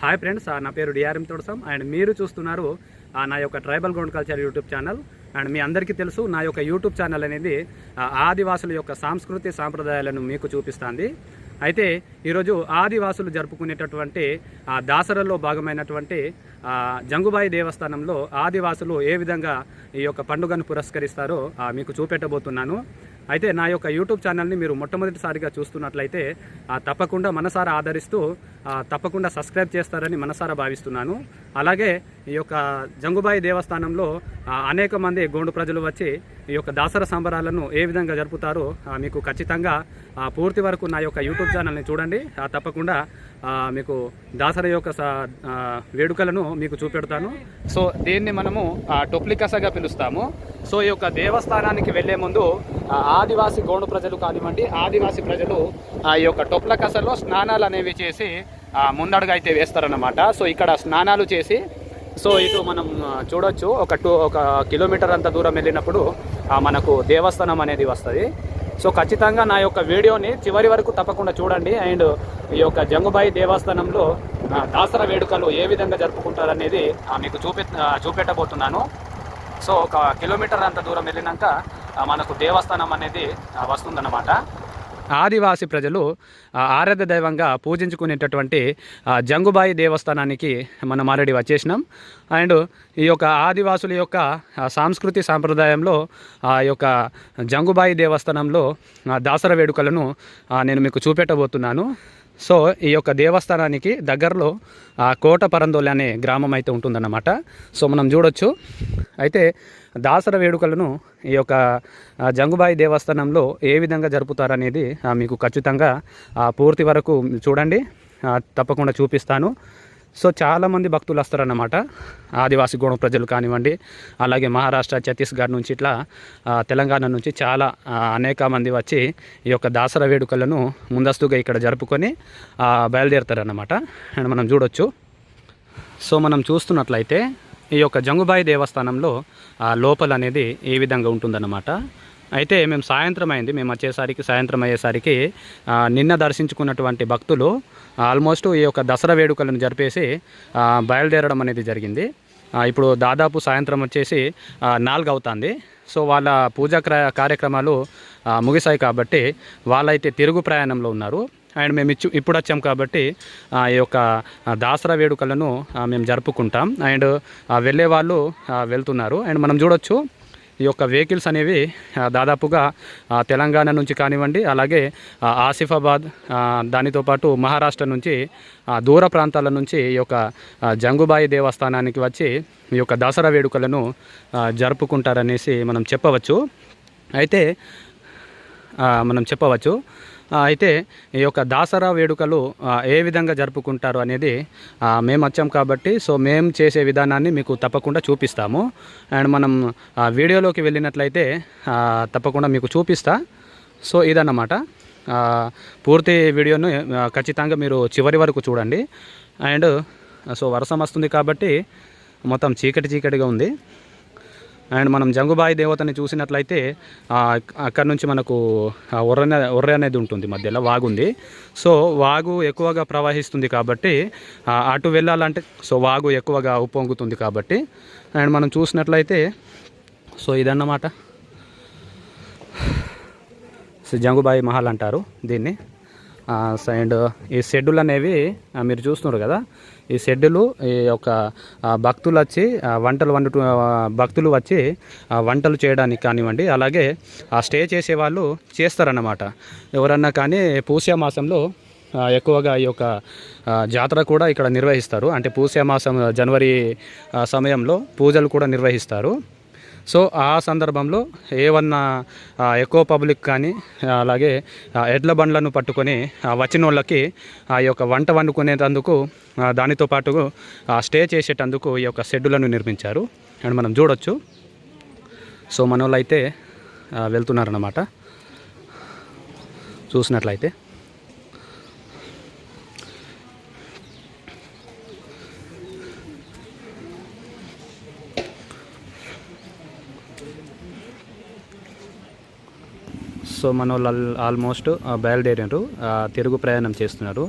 Hi friends నా పేరు DRM తోడసం. And మీరు చూస్తున్నారు నా యొక్క tribal ground culture YouTube channel. And మీ అందరికీ తెలుసు నా యొక్క యూట్యూబ్ ఛానల్ అనేది ఆదివాసుల యొక్క సాంస్కృతి సాంప్రదాయాలను మీకు చూపిస్తుంది. అయితే ఈరోజు ఆదివాసులు జరుపుకునేటటువంటి ఆ, దాసరలో భాగమైనటువంటి జంగుబాయి దేవస్థానంలో ఆదివాసులు ఏ విధంగా ఈ యొక్క పండుగను పురస్కరిస్తారో మీకు చూపెట్టబోతున్నాను. అయితే నా యొక్క యూట్యూబ్ ఛానల్ని మీరు మొట్టమొదటిసారిగా చూస్తున్నట్లయితే తప్పకుండా మనసారా ఆదరిస్తూ తప్పకుండా సబ్స్క్రైబ్ చేస్తారని మనసారా భావిస్తున్నాను. అలాగే ఈ యొక్క జంగుబాయి దేవస్థానంలో అనేక మంది గోండు ప్రజలు వచ్చి ఈ యొక్క దాసర సంబరాలను ఏ విధంగా జరుపుతారో ఆ, మీకు ఖచ్చితంగా పూర్తి వరకు నా యొక్క యూట్యూబ్ ఛానల్ని చూడండి. తప్పకుండా మీకు దాసర యొక్క స- వేడుకలను మీకు చూపెడతాను. సో దీన్ని మనము టొప్లికసగా పిలుస్తాము. సో ఈ యొక్క దేవస్థానానికి వెళ్ళే ముందు ఆదివాసి గోండు ప్రజలు కానివ్వండి ఆదివాసి ప్రజలు ఆ ఈ యొక్క టొప్లకసలో స్నానాలు అనేవి చేసి ముందడుగా అయితే వేస్తారన్నమాట. సో ఇక్కడ స్నానాలు చేసి సో ఇటు మనం చూడొచ్చు ఒక టూ ఒక కిలోమీటర్ అంత దూరం వెళ్ళినప్పుడు మనకు దేవస్థానం అనేది వస్తుంది. సో ఖచ్చితంగా నా యొక్క వీడియోని చివరి వరకు తప్పకుండా చూడండి. అండ్ ఈ యొక్క జంగుబాయి దేవస్థానంలో ఆ, దాసరా వేడుకలు ఏ విధంగా జరుపుకుంటారనేది ఆ, మీకు చూపె చూపెట్టబోతున్నాను. సో ఒక కిలోమీటర్ అంత దూరం వెళ్ళినాక మనకు దేవస్థానం అనేది వస్తుందన్నమాట. ఆదివాసి ప్రజలు ఆరాధ్య దైవంగా పూజించుకునేటటువంటి జంగుబాయి దేవస్థానానికి మనం ఆల్రెడీ వచ్చేసినాం. అండ్ ఈ యొక్క ఆదివాసుల యొక్క సాంస్కృతి సాంప్రదాయంలో ఆ యొక్క జంగుబాయి దేవస్థానంలో దాసర వేడుకలను నేను మీకు చూపెట్టబోతున్నాను. సో ఈ యొక్క దేవస్థానానికి దగ్గరలో ఆ కోట పరందోలి అనే గ్రామం అయితే ఉంటుందన్నమాట. సో మనం చూడొచ్చు. అయితే దాసర వేడుకలను ఈ యొక్క జంగుబాయి దేవస్థానంలో ఏ విధంగా జరుపుతారనేది ఆ, మీకు ఖచ్చితంగా ఆ, పూర్తి వరకు చూడండి. తప్పకుండా చూపిస్తాను. సో చాలామంది భక్తులు వస్తారన్నమాట. ఆదివాసి గోడ ప్రజలు కానివ్వండి అలాగే మహారాష్ట్ర ఛత్తీస్గఢ్ నుంచి ఇట్లా తెలంగాణ నుంచి చాలా అనేక మంది వచ్చి ఈ యొక్క దాసరా వేడుకలను ముందస్తుగా ఇక్కడ జరుపుకొని ఆ, బయలుదేరుతారన్నమాట. అండ్ మనం చూడొచ్చు. సో మనం చూస్తున్నట్లయితే ఈ యొక్క జంగుబాయి దేవస్థానంలో లోపల అనేది ఏ విధంగా ఉంటుందన్నమాట. అయితే మేము సాయంత్రం అయింది. మేము వచ్చేసరికి సాయంత్రం అయ్యేసరికి నిన్న దర్శించుకున్నటువంటి భక్తులు ఆల్మోస్ట్ ఈ యొక్క దసరా వేడుకలను జరిపేసి బయలుదేరడం అనేది జరిగింది. ఇప్పుడు దాదాపు సాయంత్రం వచ్చేసి నాలుగు అవుతుంది సో వాళ్ళ పూజా కార్యక్రమాలు ముగిశాయి కాబట్టి వాళ్ళైతే తిరుగు ప్రయాణంలో ఉన్నారు. అండ్ మేము ఇచ్చు ఇప్పుడు వచ్చాం కాబట్టి ఈ యొక్క దాసరా వేడుకలను మేము జరుపుకుంటాం. అండ్ వెళ్ళే వాళ్ళు వెళ్తున్నారు. అండ్ మనం చూడొచ్చు ఈ యొక్క వెహికల్స్ అనేవి దాదాపుగా తెలంగాణ నుంచి కానివ్వండి అలాగే ఆసిఫాబాద్ దానితో పాటు మహారాష్ట్ర నుంచి దూర ప్రాంతాల నుంచి ఈ యొక్క జంగుబాయి దేవస్థానానికి వచ్చి ఈ యొక్క దసరా వేడుకలను జరుపుకుంటారనేసి మనం చెప్పవచ్చు. అయితే మనం చెప్పవచ్చు. అయితే ఈ యొక్క దాసరా వేడుకలు ఏ విధంగా జరుపుకుంటారు అనేది మేము వచ్చాం కాబట్టి సో మేము చేసే విధానాన్ని మీకు తప్పకుండా చూపిస్తాము. అండ్ మనం వీడియోలోకి వెళ్ళినట్లయితే తప్పకుండా మీకు చూపిస్తా. సో ఇదన్నమాట. పూర్తి వీడియోను ఖచ్చితంగా మీరు చివరి వరకు చూడండి. అండ్ సో వర్షం వస్తుంది కాబట్టి మొత్తం చీకటి చీకటిగా ఉంది. అండ్ మనం జంగుబాయి దేవతని చూసినట్లయితే అక్కడ నుంచి మనకు ఆ ఒర్ర ఒర్రె అనేది ఉంటుంది మధ్యలో వాగు ఉంది. సో వాగు ఎక్కువగా ప్రవహిస్తుంది కాబట్టి అటు వెళ్ళాలంటే సో వాగు ఎక్కువగా ఉప్పొంగుతుంది కాబట్టి అండ్ మనం చూసినట్లయితే సో ఇదన్నమాట. సో జంగుబాయి మహల్ అంటారు దీన్ని. అండ్ ఈ షెడ్యూల్ అనేవి మీరు చూస్తున్నారు కదా ఈ షెడ్యూలు ఈ యొక్క భక్తులు వచ్చి వంటలు వండుతూ భక్తులు వచ్చి వంటలు చేయడానికి కానివ్వండి అలాగే ఆ స్టే చేసే వాళ్ళు చేస్తారన్నమాట. ఎవరన్నా కానీ పూసే మాసంలో ఎక్కువగా ఈ యొక్క జాతర కూడా ఇక్కడ నిర్వహిస్తారు. అంటే పూసే మాసం జనవరి సమయంలో పూజలు కూడా నిర్వహిస్తారు. సో ఆ సందర్భంలో ఏమన్నా ఎక్కువ పబ్లిక్ కానీ అలాగే ఎడ్ల బండ్లను పట్టుకొని వచ్చిన వాళ్ళకి ఆ యొక్క వంట వండుకునేటందుకు దానితో పాటు ఆ, స్టే చేసేటందుకు ఈ యొక్క షెడ్డులను నిర్మించారు. అండ్ మనం చూడొచ్చు. సో మన వాళ్ళు అయితే వెళ్తున్నారన్నమాట. చూసినట్లయితే. సో మన వాళ్ళు ఆల్మోస్ట్ బయలుదేరారు. తిరుగు ప్రయాణం చేస్తున్నారు.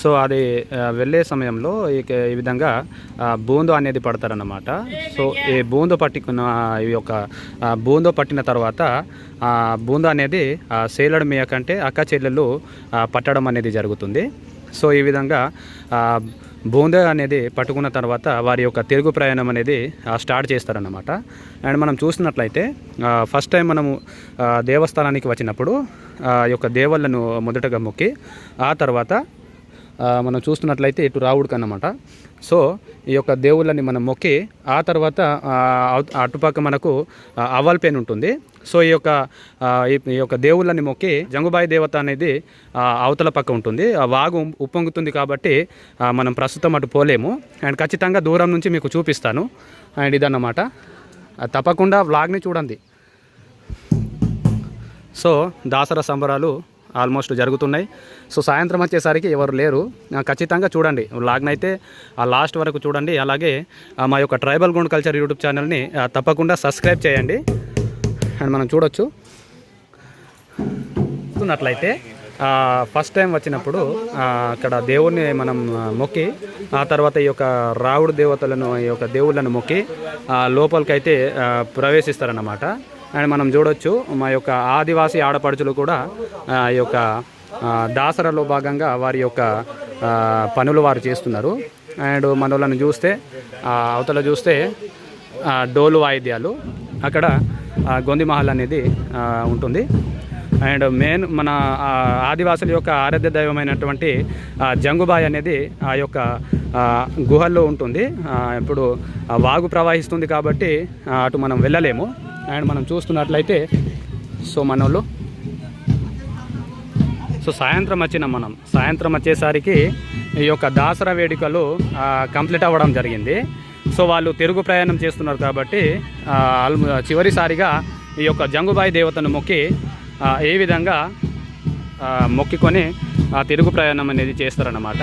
సో అది వెళ్ళే సమయంలో ఇక ఈ విధంగా బూందు అనేది పడతారన్నమాట. సో ఈ బూందు పట్టుకున్న ఈ యొక్క బూందు పట్టిన తర్వాత బూందు అనేది సేలడు మేయ కంటే అక్క చెల్లెలు పట్టడం అనేది జరుగుతుంది. సో ఈ విధంగా బూందె అనేది పట్టుకున్న తర్వాత వారి యొక్క తిరుగు ప్రయాణం అనేది స్టార్ట్ చేస్తారన్నమాట. అండ్ మనం చూసినట్లయితే ఫస్ట్ టైం మనము దేవస్థానానికి వచ్చినప్పుడు ఆ యొక్క దేవుళ్ళను మొదటగా మొక్కి ఆ తర్వాత మనం చూస్తున్నట్లయితే ఇటు రావుడికి అన్నమాట. సో ఈ యొక్క దేవుళ్ళని మనం మొక్కి ఆ తర్వాత అవ- అటుపక్క మనకు ఆ, ఉంటుంది. సో ఈ యొక్క ఈ- యొక్క దేవుళ్ళని మొక్కి జంగుబాయి దేవత అనేది అవతల పక్క ఉంటుంది. ఆ వాగు ఉప్పొంగుతుంది కాబట్టి మనం ప్రస్తుతం అటు పోలేము. అండ్ ఖచ్చితంగా దూరం నుంచి మీకు చూపిస్తాను. అండ్ ఇదన్నమాట. తప్పకుండా వ్లాగ్ని చూడండి. సో దాసరా సంబరాలు ఆల్మోస్ట్ జరుగుతున్నాయి. సో సాయంత్రం వచ్చేసరికి ఎవరు లేరు. ఖచ్చితంగా చూడండి. లాగ్నైతే ఆ లాస్ట్ వరకు చూడండి. అలాగే మా యొక్క ట్రైబల్ గుండ్ కల్చర్ యూట్యూబ్ ఛానల్ని తప్పకుండా సబ్స్క్రైబ్ చేయండి. అండ్ మనం చూడొచ్చు. చూస్తున్నట్లయితే ఫస్ట్ టైం వచ్చినప్పుడు అక్కడ దేవుణ్ణి మనం మొక్కి ఆ తర్వాత ఈ యొక్క రావుడు దేవతలను ఈ యొక్క దేవుళ్ళను మొక్కి లోపలికైతే ప్రవేశిస్తారన్నమాట. అండ్ మనం చూడొచ్చు మా యొక్క ఆదివాసీ ఆడపడుచులు కూడా ఆ, ఈ యొక్క దాసరలో భాగంగా వారి యొక్క పనులు వారు చేస్తున్నారు. అండ్ మనలను చూస్తే అవతల చూస్తే డోలు వాయిద్యాలు. అక్కడ ఆ, గొంది మహల్ అనేది ఉంటుంది. అండ్ మెయిన్ మన ఆదివాసుల యొక్క ఆరాధ్య దైవమైనటువంటి జంగుబాయ్ అనేది ఆ యొక్క గుహల్లో ఉంటుంది. ఇప్పుడు వాగు ప్రవహిస్తుంది కాబట్టి అటు మనం వెళ్ళలేము. అండ్ మనం చూస్తున్నట్లయితే సో మనోళ్ళు సో సాయంత్రం వచ్చినాం మనం సాయంత్రం వచ్చేసరికి ఈ యొక్క దాసరా వేడుకలు కంప్లీట్ అవ్వడం జరిగింది. సో వాళ్ళు తిరుగు ప్రయాణం చేస్తున్నారు కాబట్టి చివరిసారిగా ఈ యొక్క జంగుబాయి దేవతను మొక్కి ఏ విధంగా మొక్కుకొని ఆ తిరుగు ప్రయాణం అనేది చేస్తారన్నమాట.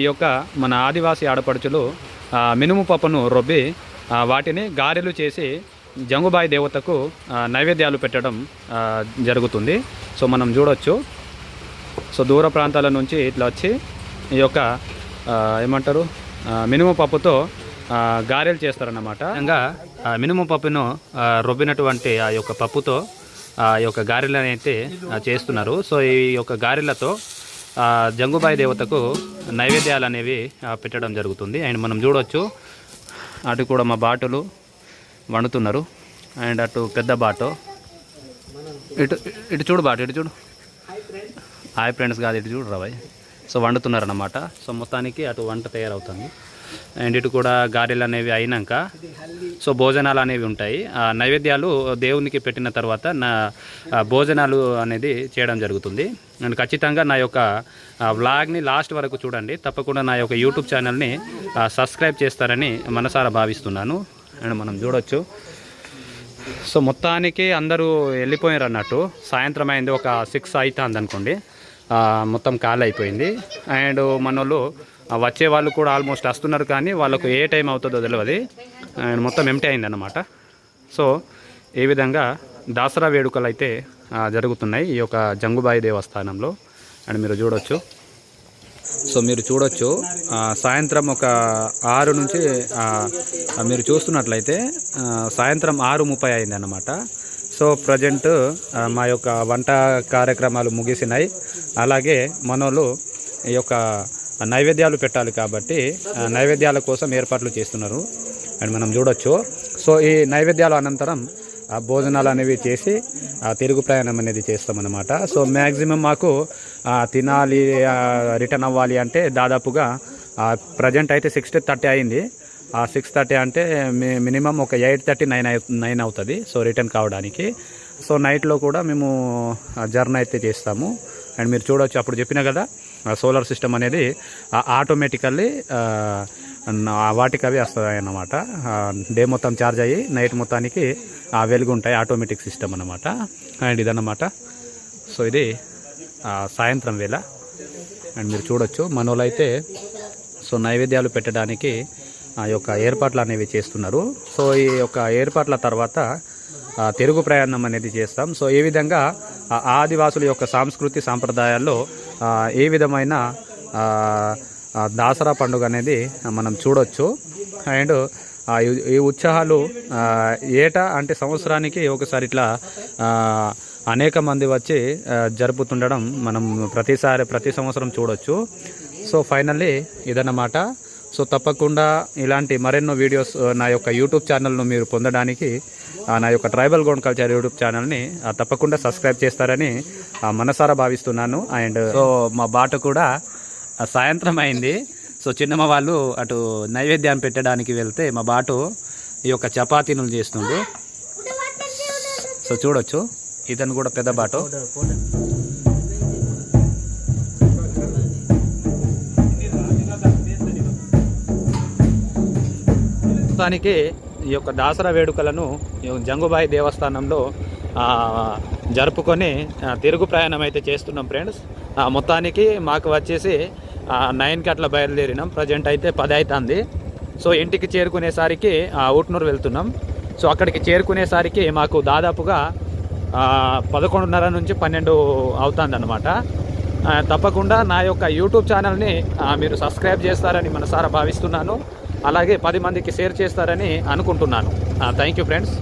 ఈ యొక్క మన ఆదివాసీ ఆడపడుచులు మినుము పప్పును రొబ్బి వాటిని గారెలు చేసి జంగుబాయి దేవతకు నైవేద్యాలు పెట్టడం జరుగుతుంది. సో మనం చూడొచ్చు. సో దూర ప్రాంతాల నుంచి ఇట్లా వచ్చి ఈ యొక్క ఏమంటారు మినుము పప్పుతో గారెలు చేస్తారన్నమాట. ఇంకా మినుము పప్పును రొబ్బినటువంటి ఆ యొక్క పప్పుతో ఆ యొక్క గారెలను అయితే చేస్తున్నారు. సో ఈ యొక్క గారెలతో జంగుబాయి దేవతకు నైవేద్యాలు అనేవి పెట్టడం జరుగుతుంది. అండ్ మనం చూడొచ్చు అటు కూడా మా బాటలు వండుతున్నారు. అండ్ అటు పెద్ద బాటో. ఇటు ఇటు చూడు బాట ఇటు చూడు. హాయ్ ఫ్రెండ్స్ కాదు ఇటు చూడు బాయ్. సో వండుతున్నారన్నమాట. సో మొత్తానికి అటు వంట తయారవుతుంది. అండ్ ఇటు కూడా గారెలు అనేవి అయినాక సో భోజనాలు అనేవి ఉంటాయి. ఆ నైవేద్యాలు దేవునికి పెట్టిన తర్వాత నా భోజనాలు అనేది చేయడం జరుగుతుంది. అండ్ ఖచ్చితంగా నా యొక్క వ్లాగ్ని లాస్ట్ వరకు చూడండి. తప్పకుండా నా యొక్క యూట్యూబ్ ఛానల్ని సబ్స్క్రైబ్ చేస్తారని మనసారా భావిస్తున్నాను. అండ్ మనం చూడొచ్చు. సో మొత్తానికి అందరూ వెళ్ళిపోయారు అన్నట్టు. సాయంత్రం అయింది ఒక సిక్స్ అవుతుంది అనుకోండి మొత్తం ఖాళీ అయిపోయింది. అండ్ మన వాళ్ళు వచ్చే వాళ్ళు కూడా ఆల్మోస్ట్ వస్తున్నారు కానీ వాళ్ళకు ఏ టైం అవుతుందో తెలియదు ఆయన మొత్తం ఎంటీ అయిందనమాట సో ఈ విధంగా దసరా వేడుకలు అయితే జరుగుతున్నాయి ఈ యొక్క జంగుబాయి దేవస్థానంలో అండ్ మీరు చూడొచ్చు. సో మీరు చూడొచ్చు సాయంత్రం ఒక ఆరు నుంచి మీరు చూస్తున్నట్లయితే సాయంత్రం ఆరు ముప్పై అయింది సో ప్రజెంట్ మా యొక్క వంట కార్యక్రమాలు ముగిసినాయి. అలాగే మనోళ్ళు ఈ యొక్క నైవేద్యాలు పెట్టాలి కాబట్టి నైవేద్యాల కోసం ఏర్పాట్లు చేస్తున్నారు. అండ్ మనం చూడొచ్చు. సో ఈ నైవేద్యాల అనంతరం భోజనాలు అనేవి చేసి ఆ తిరుగు ప్రయాణం అనేది చేస్తామన్నమాట. సో మ్యాక్సిమం మాకు తినాలి రిటర్న్ అవ్వాలి అంటే దాదాపుగా ప్రజెంట్ అయితే సిక్స్ థర్టీ అయింది. ఆ సిక్స్ థర్టీ అంటే మినిమం ఒక ఎయిట్ థర్టీ నైన్ నైన్ అవుతుంది. సో రిటర్న్ కావడానికి. సో నైట్లో కూడా మేము జర్నీ అయితే చేస్తాము. అండ్ మీరు చూడవచ్చు అప్పుడు చెప్పిన కదా సోలార్ సిస్టమ్ అనేది ఆటోమేటికల్లీ వాటికి అవి వస్తాయి అన్నమాట డే మొత్తం ఛార్జ్ అయ్యి నైట్ మొత్తానికి ఆ వెలుగు ఉంటాయి ఆటోమేటిక్ సిస్టమ్ అనమాట అండ్ ఇదన్నమాట. సో ఇది సాయంత్రం వేళ. అండ్ మీరు చూడొచ్చు మనోళ్ళైతే సో నైవేద్యాలు పెట్టడానికి ఆ యొక్క ఏర్పాట్లు అనేవి చేస్తున్నారు. సో ఈ యొక్క ఏర్పాట్ల తర్వాత తెలుగు ప్రయాణం అనేది చేస్తాం. సో ఈ విధంగా ఆదివాసుల యొక్క సాంస్కృతి సాంప్రదాయాల్లో ఏ విధమైన దాసరా పండుగ అనేది మనం చూడొచ్చు. అండ్ ఈ- ఉత్సాహాలు ఏటా అంటే సంవత్సరానికి ఒకసారి ఇట్లా అనేక మంది వచ్చి జరుపుతుండడం మనం ప్రతిసారి ప్రతి సంవత్సరం చూడొచ్చు. సో ఫైనల్లీ ఇదన్నమాట. సో తప్పకుండా ఇలాంటి మరెన్నో వీడియోస్ నా యొక్క యూట్యూబ్ ఛానల్ను మీరు పొందడానికి నా యొక్క ట్రైబల్ గౌండ్ కల్చర్ యూట్యూబ్ ఛానల్ని తప్పకుండా సబ్స్క్రైబ్ చేస్తారని ఆ, మనసారా భావిస్తున్నాను. అండ్ సో మా బాట కూడా సాయంత్రం అయింది. సో చిన్నమ్మ వాళ్ళు అటు నైవేద్యాన్ని పెట్టడానికి వెళ్తే మా బాటు ఈ యొక్క చపాతీనులు చేస్తుండు. సో చూడొచ్చు. ఇతను కూడా పెద్ద బాటు. మొత్తానికి ఈ యొక్క దాసరా వేడుకలను జంగుబాయి దేవస్థానంలో జరుపుకొని తిరుగు ప్రయాణం అయితే చేస్తున్నాం ఫ్రెండ్స్. మొత్తానికి మాకు వచ్చేసి నైన్కి అట్లా బయలుదేరినాం. ప్రజెంట్ అయితే పది అవుతుంది సో ఇంటికి చేరుకునేసరికి ఆ, ఊట్నూరు వెళ్తున్నాం. సో అక్కడికి చేరుకునేసరికి మాకు దాదాపుగా పదకొండున్నర నుంచి పన్నెండు అవుతుంది అనమాట తప్పకుండా నా యొక్క యూట్యూబ్ ఛానల్ని మీరు సబ్స్క్రైబ్ చేస్తారని మనసారా భావిస్తున్నాను. అలాగే పది మందికి షేర్ చేస్తారని అనుకుంటున్నాను. Thank you friends